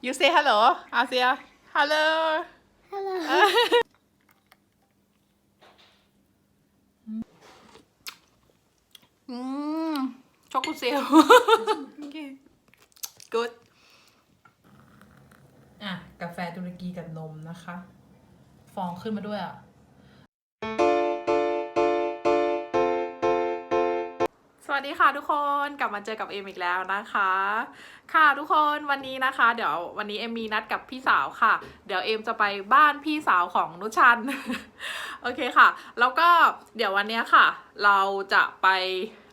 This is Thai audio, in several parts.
You say hello, Asia. Hello. Hello. อืมช็อกโกเซล good อะ กาแฟตุรกีกับนมนะคะ ฟองขึ้นมาด้วยอะ สวัสดีค่ะทุกคนกลับมาเจอกับเอมอีกแล้วนะคะ ค่ะทุกคนวันนี้นะคะ เดี๋ยววันนี้เอมมีนัดกับพี่สาวค่ะ เดี๋ยวเอมจะไปบ้านพี่สาวของนุชัน โอเคค่ะ แล้วก็เดี๋ยววันนี้ค่ะ เราจะไป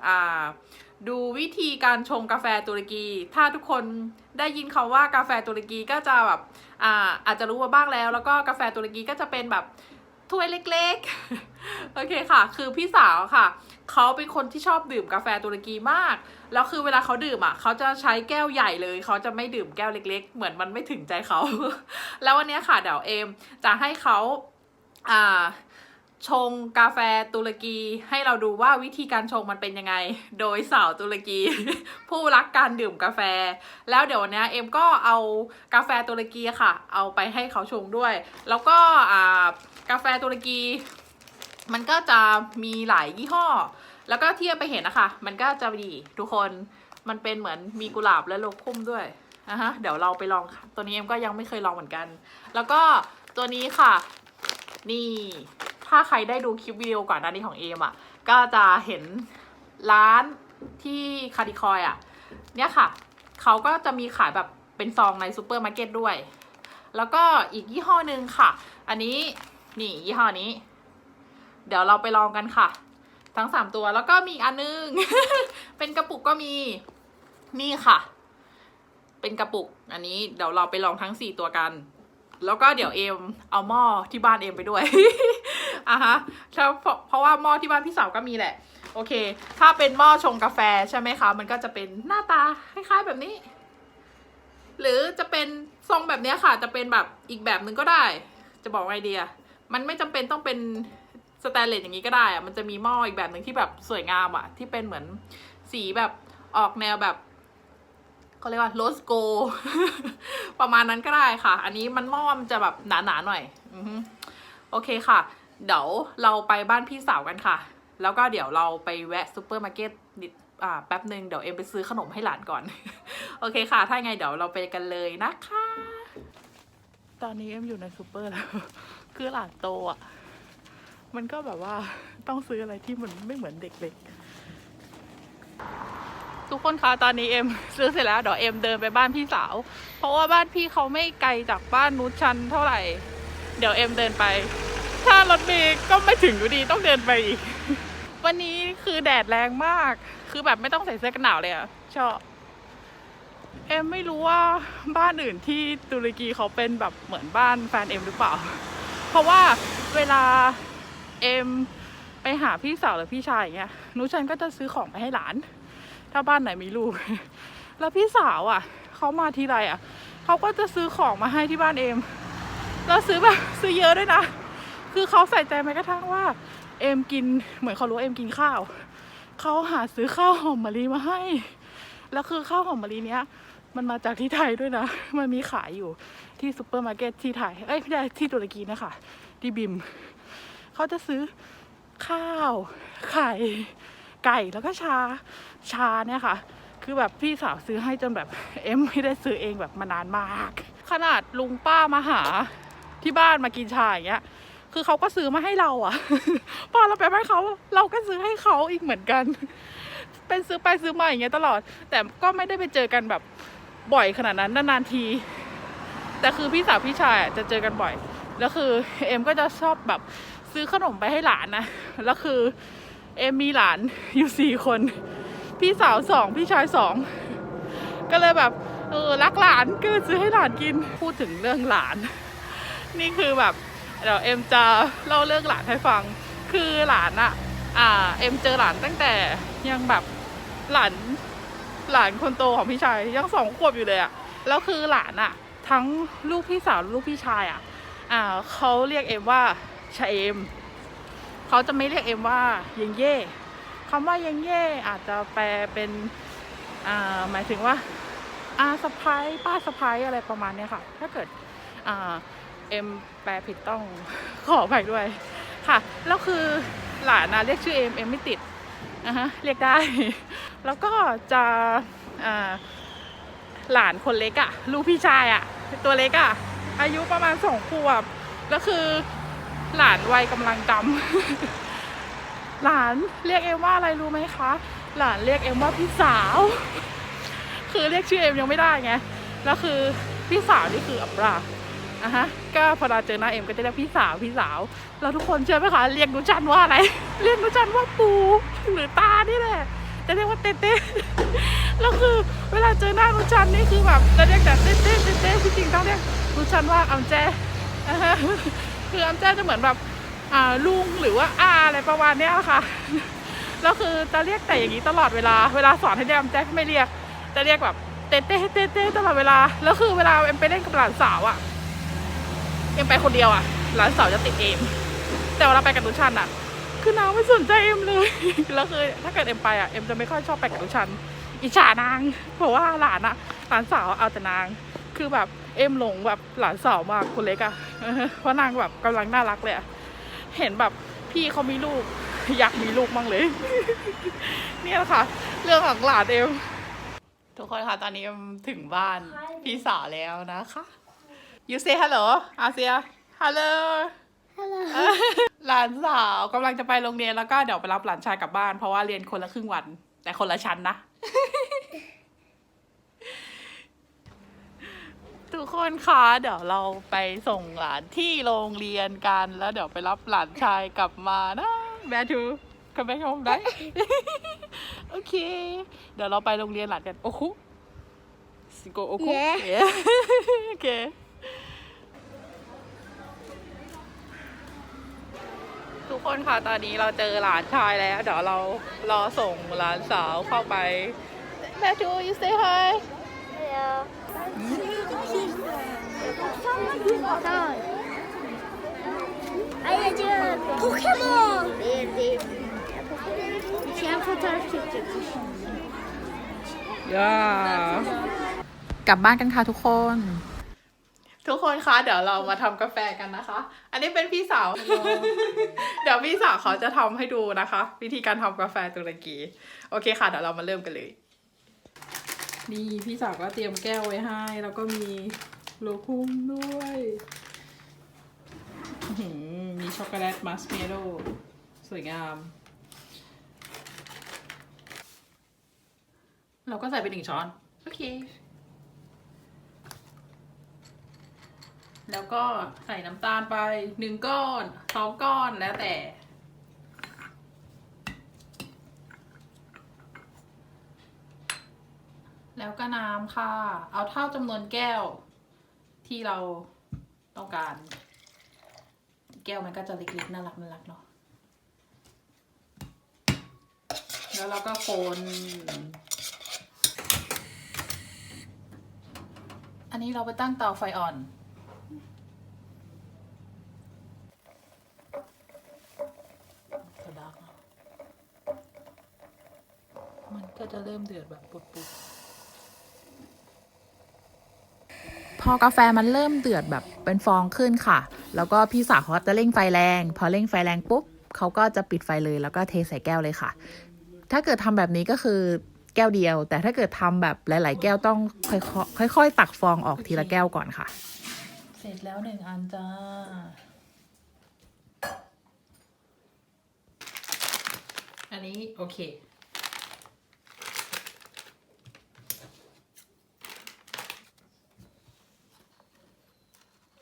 อ่าดูวิธีการชงกาแฟตุรกี ถ้าทุกคนได้ยินคำว่ากาแฟตุรกีก็จะแบบอ่าอาจจะรู้มาบ้างแล้ว แล้วก็กาแฟตุรกีก็จะเป็นแบบถ้วยเล็กๆ โอเคค่ะ คือพี่สาวค่ะ เขาเป็นคนที่ชอบดื่มกาแฟตุรกีมาก แล้วคือเวลาเขาดื่มอะเขาจะใช้แก้วใหญ่เลย เขาจะไม่ดื่มแก้วเล็ก ๆ เหมือนมันไม่ถึงใจเขา แล้ววันนี้ค่ะเดี๋ยวเอมจะให้เขาอ่าชงกาแฟตุรกีให้เราดูว่าวิธีการชงมันเป็นยังไง โดยสาวตุรกี ผู้รักการดื่มกาแฟ แล้วเดี๋ยววันนี้เอ็มก็เอากาแฟตุรกีค่ะ เอาไปให้เขาชงด้วย แล้วก็กาแฟตุรกี มันก็จะมีหลายยี่ห้อ แล้วก็ที่ไปเห็นนะคะ มันก็จะดีทุกคน มันเป็นเหมือนมีกุหลาบและโลคุ้มด้วยนะฮะ เดี๋ยวเราไปลองค่ะตัวนี้เอ็มก็ยังไม่เคยลองเหมือนกัน แล้วก็ตัวนี้ค่ะ นี่ ถ้าใครได้ดูคลิปวิดีโอก่อนหน้านี้ของเอ็มอะ ก็จะเห็นร้านที่คาร์ดิคอยอะ เนี่ยค่ะ เขาก็จะมีขายแบบเป็นซองในซูเปอร์มาร์เก็ตด้วย แล้วก็อีกยี่ห้อหนึ่งค่ะ อันนี้ นี่ยี่ห้อนี้ เดี๋ยวเราไปลองกันค่ะ ทั้งสามตัวแล้วก็มีอันนึง เป็นกระปุกก็มีนี่ค่ะ เป็นกระปุกอันนี้เดี๋ยวเราไปลองทั้งสี่ตัวกัน แล้วก็เดี๋ยวเอมเอาหม้อที่บ้านเอมไปด้วยอะฮะเพราะเพราะว่าหม้อที่บ้านพี่สาวก็มีแหละ โอเค ถ้าเป็นหม้อชงกาแฟใช่ไหมคะ มันก็จะเป็นหน้าตาคล้ายๆแบบนี้ หรือจะเป็นทรงแบบนี้ค่ะ จะเป็นแบบอีกแบบหนึ่งก็ได้ จะบอกไงดีอะมันไม่จำเป็นต้องเป็น สแตนเลสอย่างนี้ก็ได้อะมันจะมีหม้ออีกแบบหนึ่งที่แบบสวยงามอะที่เป็นเหมือนสีแบบออกแนวแบบเขาเรียกว่าโรสโก ประมาณนั้นก็ได้ค่ะ อันนี้มันหม้อมันจะแบบหนาๆหน่อยอโอเคค่ะ เดี๋ยวเราไปบ้านพี่สาวกันค่ะ แล้วก็เดี๋ยวเราไปแวะซูเปอร์มาร์เก็ตนิดอ่าแป๊บหนึ่งเดี๋ยวเอ็มไปซื้อขนมให้หลานก่อน โอเคค่ะ ถ้าไงเดี๋ยวเราไปกันเลยนะคะ ตอนนี้เอ็มอยู่ในซูเปอร์แล้ว คือหลานโตอะ มันก็แบบว่าต้องซื้ออะไรที่มันไม่เหมือนเด็กๆทุกคนคะตอนนี้เอ็มซื้อเสร็จแล้วเดี๋ยวเอ็มเดินไปบ้านพี่สาว เพราะว่าบ้านพี่เขาไม่ไกลจากบ้านนุชชันเท่าไหร่ เดี๋ยวเอ็มเดินไป ถ้ารถเมย์ก็ไม่ถึงอยู่ดีต้องเดินไปอีก วันนี้คือแดดแรงมาก คือแบบไม่ต้องใส่เสื้อกันหนาวเลยอะชอบเอ็มไม่รู้ว่าบ้านอื่นที่ตุรกีเขาเป็นแบบเหมือนบ้านแฟนเอ็มหรือเปล่า เพราะว่าเวลา เอ็มไปหาพี่สาวหรือพี่ชายอย่างเงี้ยนุชันก็จะซื้อของไปให้หลาน ถ้าบ้านไหนมีลูก แล้วพี่สาวอะเขามาทีไรอะเขาก็จะซื้อของมาให้ที่บ้านเอ็มแล้วซื้อแบบซื้อเยอะด้วยนะ คือเขาใส่ใจแม้กระทั่งว่า เอ็มกินเหมือนเขารู้เอ็มกินข้าวเขาหาซื้อข้าวหอมมะลิมาให้ แล้วคือข้าวหอมมะลิเนี้ยมันมาจากที่ไทยด้วยนะ มันมีขายอยู่ที่ซูเปอร์มาร์เก็ตที่ไทย เอ้ยไม่ใช่ที่ตุรกีนะคะที่บิม เขาจะซื้อข้าว ไข่ ไก่แล้วก็ชาชาเนี่ยค่ะ คือแบบพี่สาวซื้อให้จนแบบเอ็มไม่ได้ซื้อเองแบบมานานมาก ขนาดลุงป้ามาหาที่บ้านมากินชาอย่างเงี้ยคือเขาก็ซื้อมาให้เราอะพอเราไปให้เขาเราก็ซื้อให้เขาอีกเหมือนกัน เป็นซื้อไปซื้อมาอย่างเงี้ยตลอด แต่ก็ไม่ได้ไปเจอกันแบบบ่อยขนาดนั้นนานๆที แต่คือพี่สาวพี่ชายจะเจอกันบ่อย แล้วคือเอ็มก็จะชอบแบบ ซื้อขนมไปให้หลานนะ แล้วคือ เอ็มมีหลานอยู่สี่คน พี่สาวสองพี่ชายสอง ก็เลยแบบเออรักหลานก็เลยซื้อให้หลานกิน พูดถึงเรื่องหลาน นี่คือแบบเดี๋ยวเอ็มจะเล่าเรื่องหลานให้ฟัง คือหลานอะอ่า เอ็มเจอหลานตั้งแต่ยังแบบหลานหลานคนโตของพี่ชายยังสองขวบอยู่เลยอะแล้วคือหลานอะทั้งลูกพี่สาวลูกพี่ชายอะอ่าเขาเรียกเอ็มว่า ชาเอม เขาจะไม่เรียกเอ็มว่าเยงเย่คำว่าเยงเย่อาจจะแปลเป็นหมายถึงว่าอาสะพายป้าสะพายอะไรประมาณนี้ค่ะ ถ้าเกิดเอ็มแปลผิดต้องขอไปด้วยค่ะ แล้วคือหลานนะเรียกชื่อเอ็มเอ็มไม่ติดนะฮะเรียกได้ แล้วก็จะหลานคนเล็กอะลูกพี่ชายอะตัวเล็กอะอายุประมาณสองขวบแล้วคือ หลานวัยกำลังดำ หลานเรียกเอ็มว่าอะไรรู้ไหมคะ หลานเรียกเอ็มว่าพี่สาว คือเรียกชื่อเอ็มยังไม่ได้ไง แล้วคือพี่สาวนี่คืออับราอะฮะ ก็พอเราเจอหน้าเอ็มก็จะเรียกพี่สาวพี่สาวแล้วทุกคนเชื่อไหมคะ เรียกนุจันว่าอะไร เรียกนุจันว่าปูหรือตานี่แหละจะเรียกว่าเต้เต้แล้วคือเวลาเจอหน้านุจันนี่คือแบบจะเรียกแต่เต้เต้เต้เต้ที่จริงต้องเรียกนุจันว่าอัมแจอะฮะ คืออัมแจจะเหมือนแบบอ่าลุงหรือว่าอาอะไรประมาณเนี้ยค่ะแล้วคือจะเรียกแต่อย่างนี้ตลอดเวลาเวลาสอนให้เรียกอัมแจไม่เรียกจะเรียกแบบเต้เต้เต้เต้ตลอดเวลาแล้วคือเวลาเอ็มไปเล่นกับหลานสาวอะเอ็มไปคนเดียวอะหลานสาวจะติดเอ็มแต่เวลาไปกับนุชันอะคือนางไม่สนใจเอ็มเลยแล้วคือถ้าเกิดเอ็มไปอะเอ็มจะไม่ค่อยชอบไปกับนุชันอิจฉานางเพราะว่าหลานอะหลานสาวเอาแต่นางคือแบบ เอ็มหลงแบบหลานสาวมากคนเล็กอะเพราะนางแบบกำลังน่ารักเลยอะเห็นแบบพี่เขามีลูก อยากมีลูกมั่งเลย เนี่ยแหละค่ะ เรื่องของหลานเอ็มทุกคนค่ะตอนนี้เอ็มถึงบ้านพี่สาวแล้วนะคะ you say hello อาเซีย hello หลานสาวกำลังจะไปโรงเรียนแล้วก็เดี๋ยวไปรับหลานชายกลับบ้านเพราะว่าเรียนคนละครึ่งวัน แต่คนละชั้นนะ ทุกคนคะเดี๋ยวเราไปส่งหลานที่โรงเรียนกันแล้วเดี๋ยวไปรับหลานชายกลับมานะแม่ทูคัมแบ็กโฮมได้โอเค เดี๋ยวเราไปโรงเรียนหลานกันโอ้โหสิโกโอ้โห Yeah. โอเคทุกคนค่ะตอนนี้เราเจอหลานชายแล้ว เดี๋ยวเรารอส่งหลานสาวเข้าไปแม่จู you say hi Ay acı Pokemon. Değil değil. Sen fotoğraf çekeceksin. ย่ากลับบ้านกันค่ะทุกคน ทุกคนคะเดี๋ยวเรามาทำกาแฟกันนะคะ อันนี้เป็นพี่สาว เดี๋ยวพี่สาวเขาจะทำให้ดูนะคะ วิธีการทำกาแฟตุรกี โอเคค่ะ เดี๋ยวเรามาเริ่มกันเลย นี่พี่สาวก็เตรียมแก้วไว้ให้ แล้วก็มี โลคุ้มด้วยอื้อหือมีช็อกโกแลตมัสเมโลสวยงาม เราก็ใส่ไปหนึ่งช้อน โอเค แล้วก็ใส่น้ำตาลไปหนึ่งก้อนสองก้อนแล้วแต่ แล้วก็น้ำค่ะ เอาเท่าจำนวนแก้ว ที่เราต้องการ แก้วมันก็จะเล็กๆน่ารักน่ารักเนาะแล้วเราก็คนอันนี้เราไปตั้งเตาไฟอ่อนกระดักอะมันก็จะเริ่มเดือดแบบปุดๆ พอกาแฟมันเริ่มเดือดแบบเป็นฟองขึ้นค่ะ แล้วก็พี่สาวเขาจะเร่งไฟแรง พอเร่งไฟแรงปุ๊บเขาก็จะปิดไฟเลยแล้วก็เทใส่แก้วเลยค่ะ ถ้าเกิดทำแบบนี้ก็คือแก้วเดียว แต่ถ้าเกิดทำแบบหลาย ๆ แก้วต้องค่อยๆค่อยๆตักฟองออกทีละแก้วก่อนค่ะ เสร็จแล้วหนึ่งอันจ้าอันนี้โอเค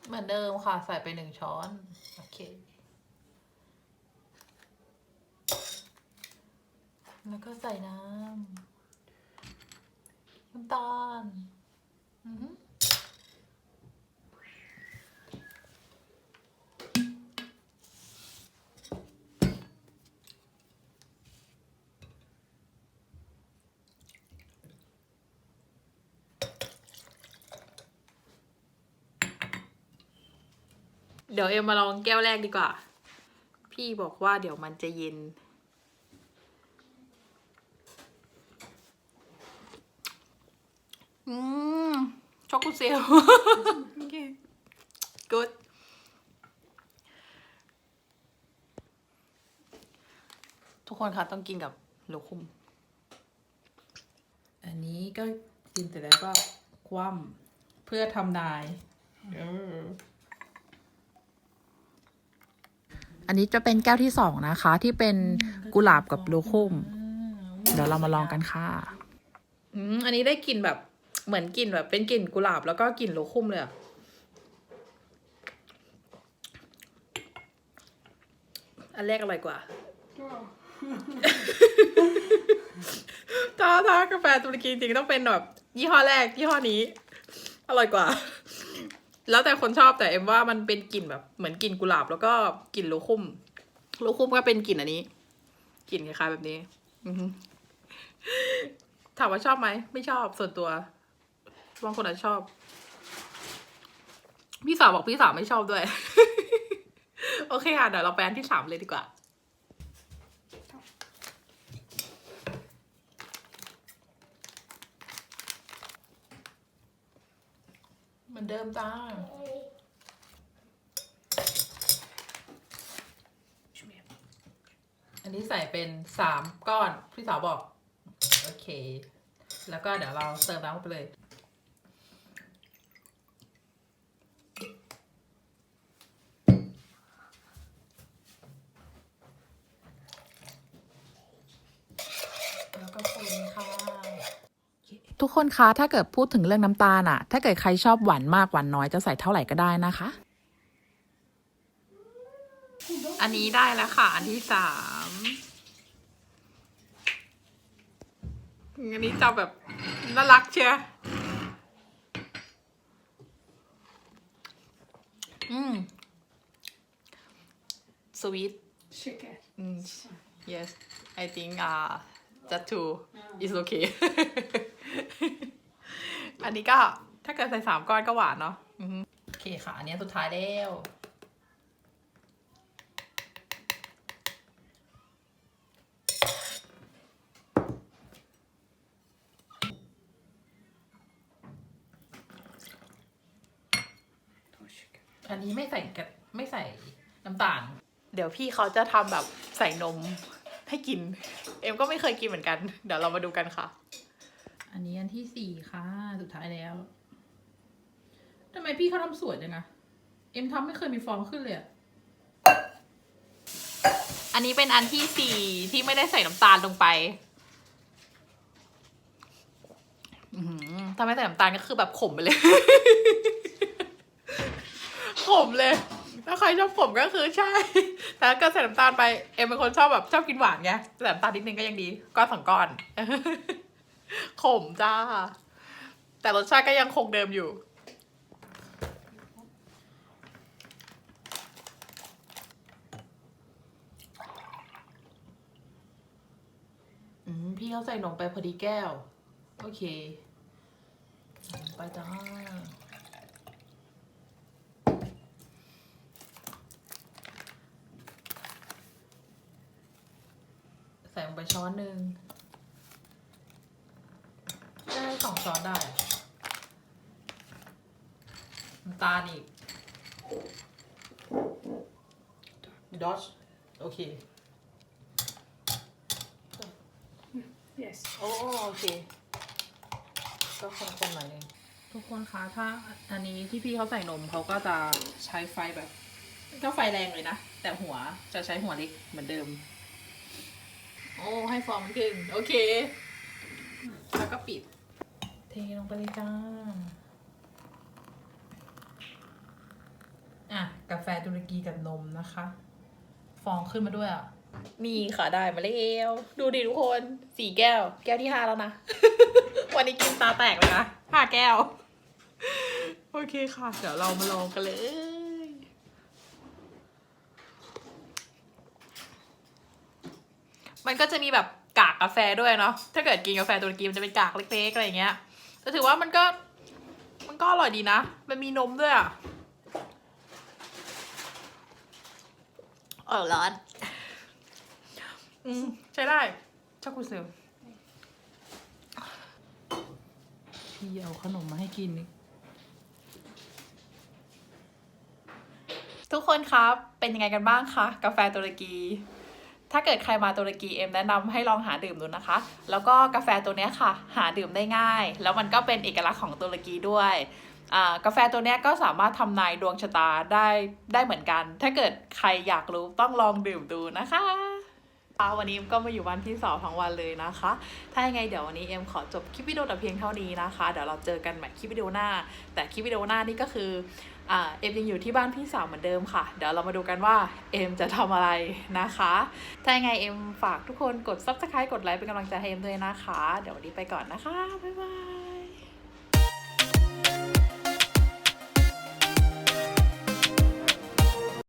เหมือนเดิมค่ะ ใส่ไปหนึ่งช้อน โอเค แล้วก็ใส่น้ำน้ำตาล อือ เดี๋ยวเอ็มมาลองแก้วแรกดีกว่า พี่บอกว่าเดี๋ยวมันจะเย็นออืม ช็อกโกเซลโอเค good ทุกคนคะต้องกินกับโลคุม อันนี้ก็กินเสร็จแล้วก็คว่ำเพื่อทำนาย เออ อันนี้จะเป็นแก้วที่สองนะคะ ที่เป็นกุหลาบกับโลคุมเดี๋ยวเรามาลองกันค่ะอืมอันนี้ได้กลิ่นแบบเหมือนกลิ่นแบบเป็นกลิ่นกุหลาบแล้วก็กลิ่นโลคุมเลยอะอันแรกอร่อยกว่าถ้าถ้ากาแฟตุรกีจริงๆต้องเป็นแบบยี่ห้อแรกยี่ห้อนี้ อร่อยกว่า แล้วแต่คนชอบแต่เอ็มว่ามันเป็นกลิ่นแบบเหมือนกลิ่นกุหลาบ แล้วก็กลิ่นโลคุมโลคุมก็เป็นกลิ่นอันนี้กลิ่นคล้ายๆแบบนี้ถามว่าชอบไหมไม่ชอบส่วนตัวบางคนอาจจะชอบ พี่สาวบอกพี่สาวไม่ชอบด้วย โอเคค่ะเดี๋ยวเราไปอันที่สามเลยดีกว่า เหมื อนเดิมจ้าอันนี้ใส่เป็นสามก้อนพี่สาวบอก โอเค แล้วก็เดี๋ยวเราเติมน้ำไปเลย แล้วก็คนค่ะ ทุกคนคะ ถ้าเกิดพูดถึงเรื่องน้ำตาลอะถ้าเกิดใครชอบหวานมากหวานน้อยจะใส่เท่าไหร่ก็ได้นะคะ อันนี้ได้แล้วค่ะ อันที่สามอันนี้จะแบบน่ารักเชียอืม sweet Sugar. อืม yes I think uh that too is okay อันนี้ก็ถ้าเกิดใส่สามก้อนก็หวานเนาะโอเคค่ะ อันนี้สุดท้ายแล้วอันนี้ไม่ใส่กะไม่ใส่น้ำตาล เดี๋ยวพี่เขาจะทำแบบใส่นมให้กิน เอ็มก็ไม่เคยกินเหมือนกัน เดี๋ยวเรามาดูกันค่ะ อันนี้อันที่สี่ค่ะ สุดท้ายแล้วทำไมพี่เขาทำสวยจังอะเอ็มทำไม่เคยมีฟองขึ้นเลยอะอันนี้เป็นอันที่สี่ที่ไม่ได้ใส่น้ำตาลลงไปถ้าไม่ใส่น้ำตาลก็คือแบบขมไปเลย ขมเลย ถ้าใครชอบขมก็คือใช่ แต่กิดใส่น้ำตาลไป เอ็มเป็นคนชอบแบบชอบกินหวานไง ใส่น้ำตาลนิดนึงก็ยังดี ก้อนสองก้อน ขมจ้า แต่รสชาติก็ยังคงเดิมอยู่ อืม พี่เขาใส่นมไปพอดีแก้ว โอเค ไปจ้าใส่ลงไปช้อนหนึ่ง ได้สองช้อนได้น้ำตาลอีกดอชโอเค Yes. โอ้โอเค ก็คนๆหน่อยนึงทุกคนคะถ้าอันนี้ที่พี่เขาใส่นมเขาก็จะใช้ไฟแบบ ก็ไฟแรงเลยนะ แต่หัวจะใช้หัวเล็กเหมือนเดิม โอ้ ให้ฟองมันขึ้น โอเค แล้วก็ปิด เทลงไปเลยจ้า อะ กาแฟตุรกีกับนมนะคะ ฟองขึ้นมาด้วยอะ นี่ค่ะได้มาแล้วดูดิทุกคนสี่แก้ว แก้วที่ห้าแล้วนะ วันนี้กินตาแตกเลยนะห้าแก้ว โอเคค่ะ เดี๋ยวเรามาลองกันเลยมันก็จะมีแบบกากกาแฟด้วยเนาะ ถ้าเกิดกินกาแฟตุรกีมันจะเป็นกากเล็กๆอะไรอย่างเงี้ย แต่ถือว่ามันก็ มันก็อร่อยดีนะ มันมีนมด้วยอะเออร้อน อืม ใช้ได้ชอบกูเซลพี่เอาขนมมาให้กินอีกทุกคนครับ เป็นยังไงกันบ้างคะ กาแฟตุรกี ถ้าเกิดใครมาตุรกีเอ็มแนะนำให้ลองหาดื่มดูนะคะ แล้วก็กาแฟตัวนี้ค่ะ หาดื่มได้ง่าย แล้วมันก็เป็นเอกลักษณ์ของตุรกีด้วยกาแฟตัวนี้ก็สามารถทำนายดวงชะตาได้ได้เหมือนกัน ถ้าเกิดใครอยากรู้ต้องลองดื่มดูนะคะอ่าวันนี้เอ็มก็มาอยู่บ้านพี่สาวทั้งวันเลยนะคะ ถ้ายังไงเดี๋ยววันนี้เอ็มขอจบคลิปวิดีโอแต่เพียงเท่านี้นะคะ เดี๋ยวเราเจอกันใหม่คลิปวิดีโอหน้า แต่คลิปวิดีโอหน้านี่ก็คือ เอ็มยังอยู่ที่บ้านพี่สาวเหมือนเดิมค่ะ เดี๋ยวเรามาดูกันว่าเอ็มจะทำอะไรนะคะ ถ้ายังไงเอ็มฝากทุกคนกด subscribe กดไลค์เป็นกำลังใจให้เอ็มด้วยนะคะ เดี๋ยววันนี้ไปก่อนนะคะ บ๊ายบาย